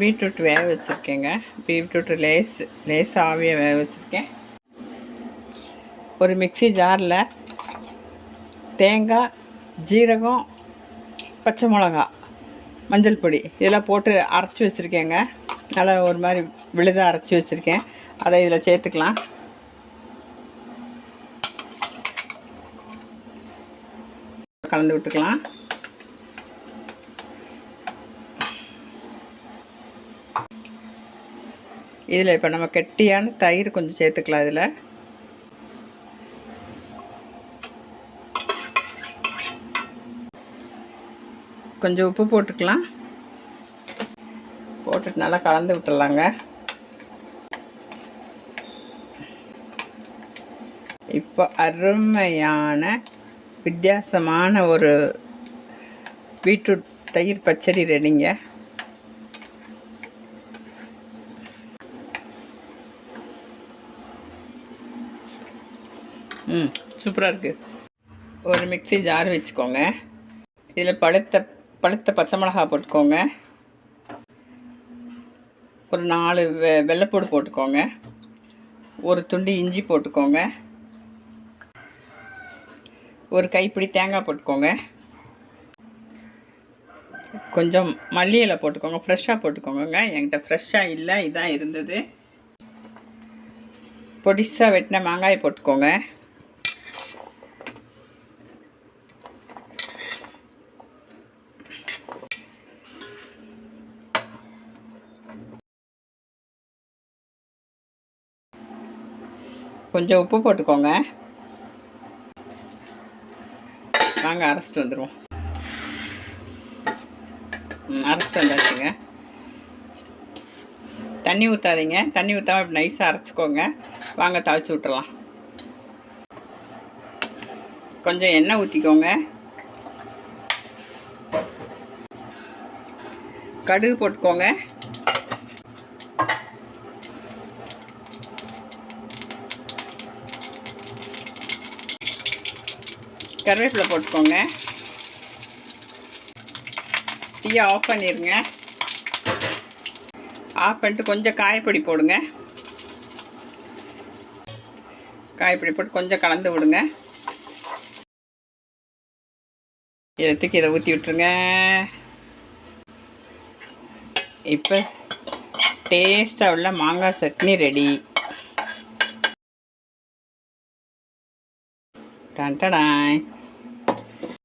Beetroot வேக வச்சுருக்கேங்க. Beetroot lace lace ஆவியை வேக வச்சுருக்கேன். ஒரு மிக்ஸி ஜாரில் தேங்காய் ஜீரகம் பச்சை மிளகா மஞ்சள் பொடி இதெல்லாம் போட்டு அரைச்சி வச்சுருக்கேங்க. நல்லா ஒரு மாதிரி விழுதாக அரைச்சி வச்சுருக்கேன். அதை இதில் சேர்த்துக்கலாம். கலந்து விட்டுக்கலாம். இதில் இப்போ நம்ம கெட்டியான தயிர் கொஞ்சம் சேர்த்துக்கலாம் இதில். கொஞ்சம் உப்பு போட்டுக்கலாம். போட்டுட்டு நல்லா கலந்து விட்டுடலாங்க. இப்போ அருமையான வித்தியாசமான ஒரு பீட்ரூட் தயிர் பச்சடி ரெடிங்க. ம் சூப்பராக இருக்குது ஒரு மிக்ஸி ஜார் வச்சுக்கோங்க. இதில் பழுத்த பழுத்த பச்சை மிளகா போட்டுக்கோங்க. ஒரு நாலு வெ வெள்ளைப்பூடு போட்டுக்கோங்க. ஒரு துண்டு இஞ்சி போட்டுக்கோங்க. ஒரு கைப்பிடி தேங்காய் போட்டுக்கோங்க. கொஞ்சம் மல்லி இலை போட்டுக்கோங்க. ஃப்ரெஷ்ஷாக போட்டுக்கோங்க என்கிட்ட ஃப்ரெஷ்ஷாக இல்லை இதான் இருந்தது. பொடிசாக வெட்டின மாங்காய் போட்டுக்கோங்க. கொஞ்சம் உப்பு போட்டுக்கோங்க. வாங்க அரைச்சிட்டு வந்துடுவோம் ம் அரைச்சிட்டு வந்தாச்சுங்க. தண்ணி ஊற்றாதீங்க தண்ணி ஊற்றாம இப்படி நைஸாக அரைச்சிக்கோங்க. வாங்க தாளித்து விட்டுறலாம் கொஞ்சம் எண்ணெய் ஊற்றிக்கோங்க கடுகு போட்டுக்கோங்க. கருவேப்பிலை போட்டுக்கோங்க. டீயை ஆஃப் பண்ணிடுங்க ஆஃப் பண்ணிட்டு கொஞ்சம் காயப்பொடி போடுங்க. காயப்பொடி போட்டு கொஞ்சம் கலந்து விடுங்க. இதை தூக்கி இதை ஊற்றி விட்டுருங்க. இப்போ டேஸ்ட்டாக உள்ள மாங்காய் சட்னி ரெடி டன்டடாய்